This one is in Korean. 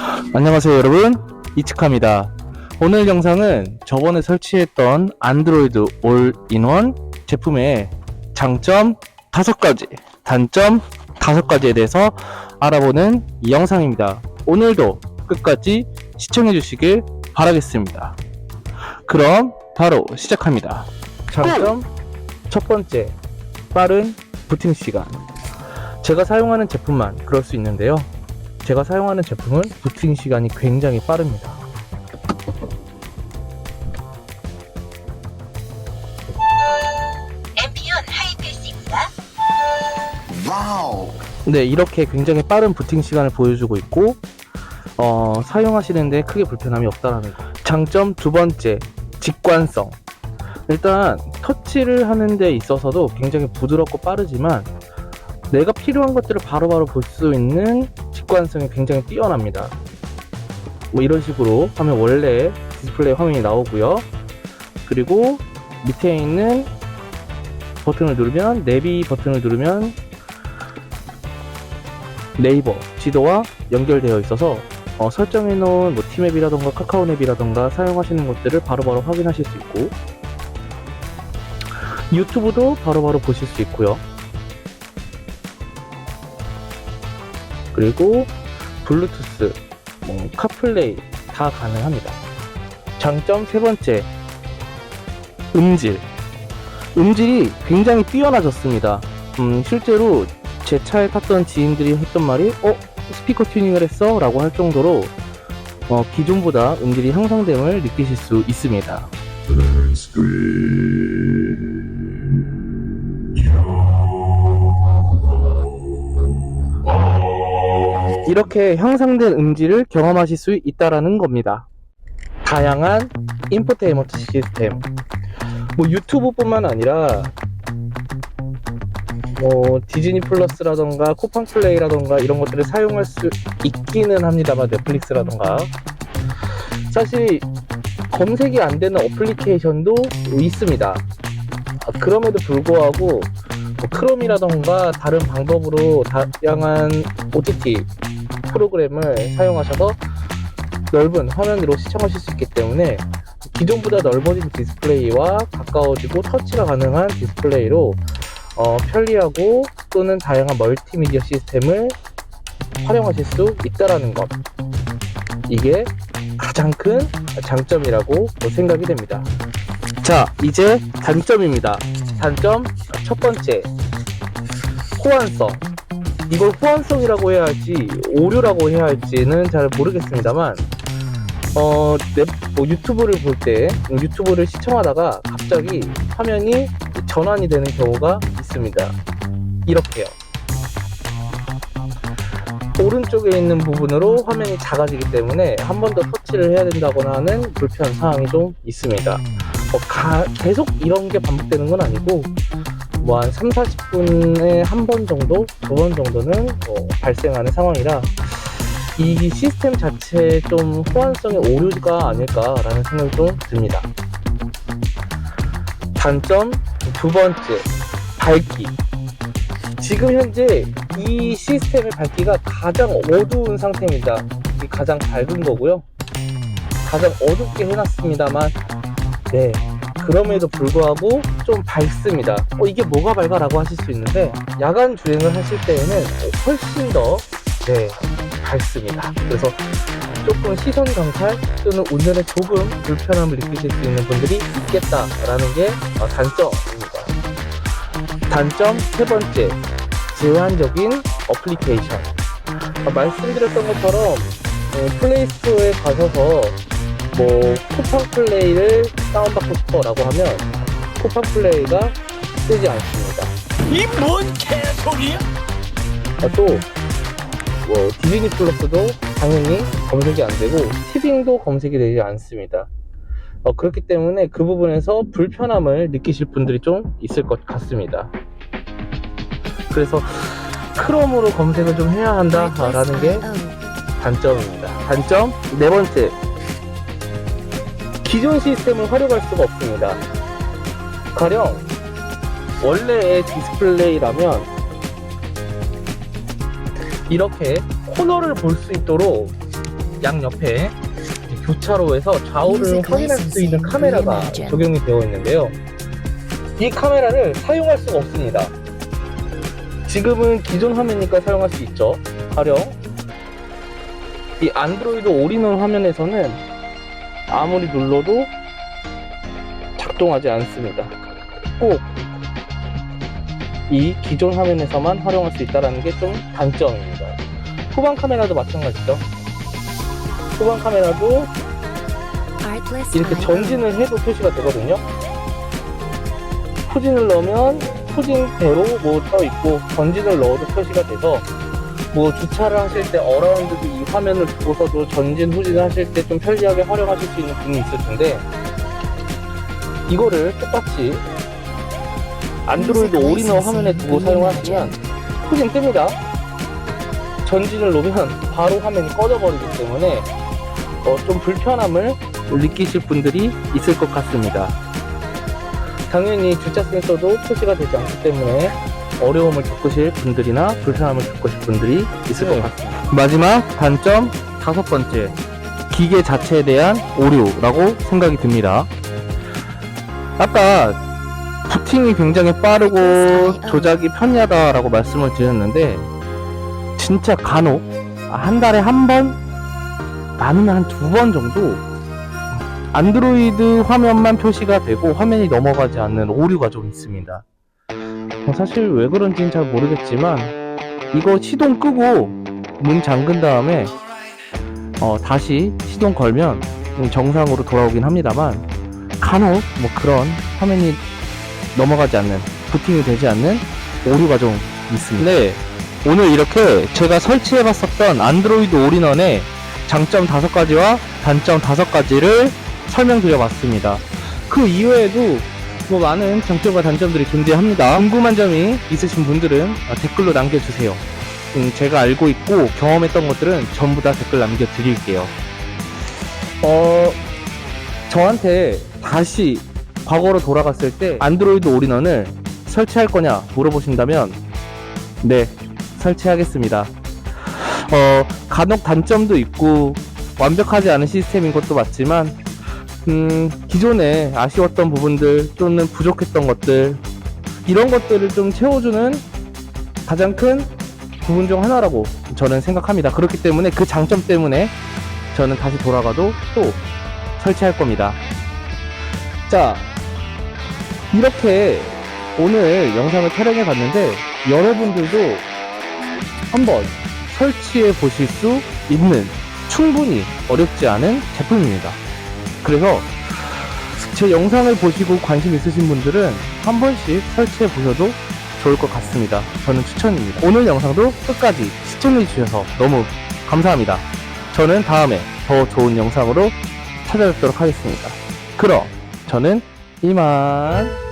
안녕하세요 여러분. 이츠카입니다. 오늘 영상은 저번에 설치했던 안드로이드 올인원 제품의 장점 5가지 단점 5가지에 대해서 알아보는 이 영상입니다. 오늘도 끝까지 시청해 주시길 바라겠습니다. 그럼 바로 시작합니다. 장점 첫 번째 빠른 부팅 시간. 제가 사용하는 제품만 그럴 수 있는데요 제가 사용하는 제품은 부팅 시간이 굉장히 빠릅니다. 네, 이렇게 굉장히 빠른 부팅 시간을 보여주고 있고, 어, 사용하시는데 크게 불편함이 없다라는 거. 장점 두 번째, 직관성. 일단, 터치를 하는 데 있어서도 굉장히 부드럽고 빠르지만, 내가 필요한 것들을 바로바로 볼 수 있는 직관성이 굉장히 뛰어납니다. 뭐 이런 식으로 하면 원래 디스플레이 화면이 나오고요. 그리고 밑에 있는 버튼을 누르면, 내비 버튼을 누르면 네이버 지도와 연결되어 있어서 어, 설정해 놓은 뭐 티맵이라던가 카카오맵이라던가 사용하시는 것들을 바로 바로 확인하실 수 있고 유튜브도 바로바로 보실 수 있고요. 그리고 블루투스, 뭐 카플레이 다 가능합니다. 장점 세 번째 음질 음질이 굉장히 뛰어나졌습니다. 음, 실제로 제 차에 탔던 지인들이 했던 말이 어 스피커 튜닝을 했어 라고 할 정도로 어, 기존보다 음질이 향상됨을 느끼실 수 있습니다 이렇게 향상된 음질을 경험하실 수 있다라는 겁니다. 다양한 인포테인먼트 시스템. 뭐 유튜브뿐만 아니라 뭐 디즈니 플러스라던가 쿠팡 플레이라던가 이런 것들을 사용할 수 있기는 합니다만 넷플릭스라던가. 사실 검색이 안 되는 어플리케이션도 있습니다. 아, 그럼에도 불구하고 뭐 크롬이라던가 다른 방법으로 다양한 OTT 프로그램을 사용하셔서 넓은 화면으로 시청하실 수 있기 때문에 기존보다 넓어진 디스플레이와 가까워지고 터치가 가능한 디스플레이로 어, 편리하고 또는 다양한 멀티미디어 시스템을 활용하실 수 있다라는 것. 이게 가장 큰 장점이라고 생각이 됩니다. 자, 이제 단점입니다. 단점 첫 번째. 호환성. 이걸 호환성이라고 해야 할지, 오류라고 해야 할지는 잘 모르겠습니다만, 어, 넷, 뭐 유튜브를 볼 때, 유튜브를 시청하다가 갑자기 화면이 전환이 되는 경우가 있습니다. 이렇게요. 오른쪽에 있는 부분으로 화면이 작아지기 때문에 한 번 더 터치를 해야 된다거나 하는 불편 사항이 좀 있습니다. 뭐 가- 계속 이런 게 반복되는 건 아니고 뭐 한 3, 40분에 한 번 정도, 두 번 정도는 어, 발생하는 상황이라 이 시스템 자체에 좀 호환성의 오류가 아닐까라는 생각이 좀 듭니다. 단점 두 번째, 밝기. 지금 현재 이 시스템의 밝기가 가장 어두운 상태입니다. 가장 밝은 거고요. 가장 어둡게 해놨습니다만, 네. 그럼에도 불구하고 좀 밝습니다. 어, 이게 뭐가 밝아라고 하실 수 있는데, 야간 주행을 하실 때에는 훨씬 더, 네, 밝습니다. 그래서 조금 시선 강탈 또는 운전에 조금 불편함을 느끼실 수 있는 분들이 있겠다라는 게 어, 단점입니다. 단점 세 번째, 제한적인 어플리케이션. 어, 말씀드렸던 것처럼 어, 플레이스토어에 가셔서 뭐 쿠팡 플레이를 다운받고 싶어라고 하면 쿠팡 플레이가 뜨지 않습니다. 이 뭔 개소리야? 아, 또, 뭐, 디즈니 플러스도 당연히 검색이 안 되고, 티빙도 검색이 되지 않습니다. 어, 그렇기 때문에 그 부분에서 불편함을 느끼실 분들이 좀 있을 것 같습니다. 그래서, 크롬으로 검색을 좀 해야 한다라는 게 단점입니다. 단점 네 번째. 기존 시스템을 활용할 수가 없습니다. 가령, 원래의 디스플레이라면 이렇게 코너를 볼 수 있도록 양 옆에 교차로에서 좌우를 확인할 수 있는 카메라가. 적용이 되어 있는데요. 이 카메라를 사용할 수가 없습니다. 지금은 기존 화면이니까 사용할 수 있죠. 가령 이 안드로이드 올인원 화면에서는 아무리 눌러도 작동하지 않습니다. 꼭 이 기존 화면에서만 활용할 수 있다는 게 좀 단점입니다. 후방 카메라도 마찬가지죠. 후방 카메라도 이렇게. 전진을 해도 표시가 되거든요. 후진을 넣으면 후진대로 뭐떠 있고 전진을 넣어도 표시가 돼서 뭐 주차를 하실 때 어라운드도 이 화면을 두고서도 전진 후진을 하실 때 좀 편리하게 활용하실 수 있는 분이 있을 텐데 이거를 똑같이 안드로이드 올인원 화면에 두고 사용하시면 후진 뜹니다. 전진을 놓으면 바로 화면이 꺼져버리기 때문에 어, 좀 불편함을 느끼실 분들이 있을 것 같습니다. 당연히 주차 센서도 표시가 되지 않기 때문에 어려움을 겪으실 분들이나 불편함을 겪으실 분들이 있을 것 같습니다. 마지막 단점 다섯 번째 기계 자체에 대한 오류라고 생각이 듭니다. 아까 부팅이 굉장히 빠르고 조작이 편리하다라고 말씀을 드렸는데 진짜 간혹 한 달에 한 번 많으면 한 두 번 정도 안드로이드 화면만 표시가 되고 화면이 넘어가지 않는 오류가 좀 있습니다. 어, 사실 왜 그런지는 잘 모르겠지만 이거 시동 끄고 문 잠근 다음에 어, 다시 시동 걸면 음, 정상으로 돌아오긴 합니다만 간혹 뭐 그런 화면이 넘어가지 않는 부팅이 되지 않는 오류가 좀 있습니다. 네, 오늘 이렇게 제가 설치해봤었던 안드로이드 올인원의 장점 다섯 가지와 단점 다섯 가지를 설명드려봤습니다. 그 이외에도 뭐 많은 장점과 단점들이 존재합니다. 궁금한 점이 있으신 분들은 어, 댓글로 남겨주세요. 음, 제가 알고 있고 경험했던 것들은 전부 다 댓글 남겨드릴게요. 어, 저한테 다시 과거로 돌아갔을 때 안드로이드 올인원을 설치할 거냐 물어보신다면 네, 설치하겠습니다. 어, 간혹 단점도 있고 완벽하지 않은 시스템인 것도 맞지만 음, 기존에 아쉬웠던 부분들 또는 부족했던 것들 이런 것들을 좀 채워주는 가장 큰 부분 중 하나라고 저는 생각합니다. 그렇기 때문에 그 장점 때문에 저는 다시 돌아가도 또 설치할 겁니다. 자, 이렇게 오늘 영상을 촬영해 봤는데 여러분들도 한번 설치해 보실 수 있는 충분히 어렵지 않은 제품입니다. 그래서 제 영상을 보시고 관심 있으신 분들은 한 번씩 설치해 보셔도 좋을 것 같습니다. 저는 추천입니다. 오늘 영상도 끝까지 시청해 주셔서 너무 감사합니다. 저는 다음에 더 좋은 영상으로 찾아뵙도록 하겠습니다. 그럼 저는 이만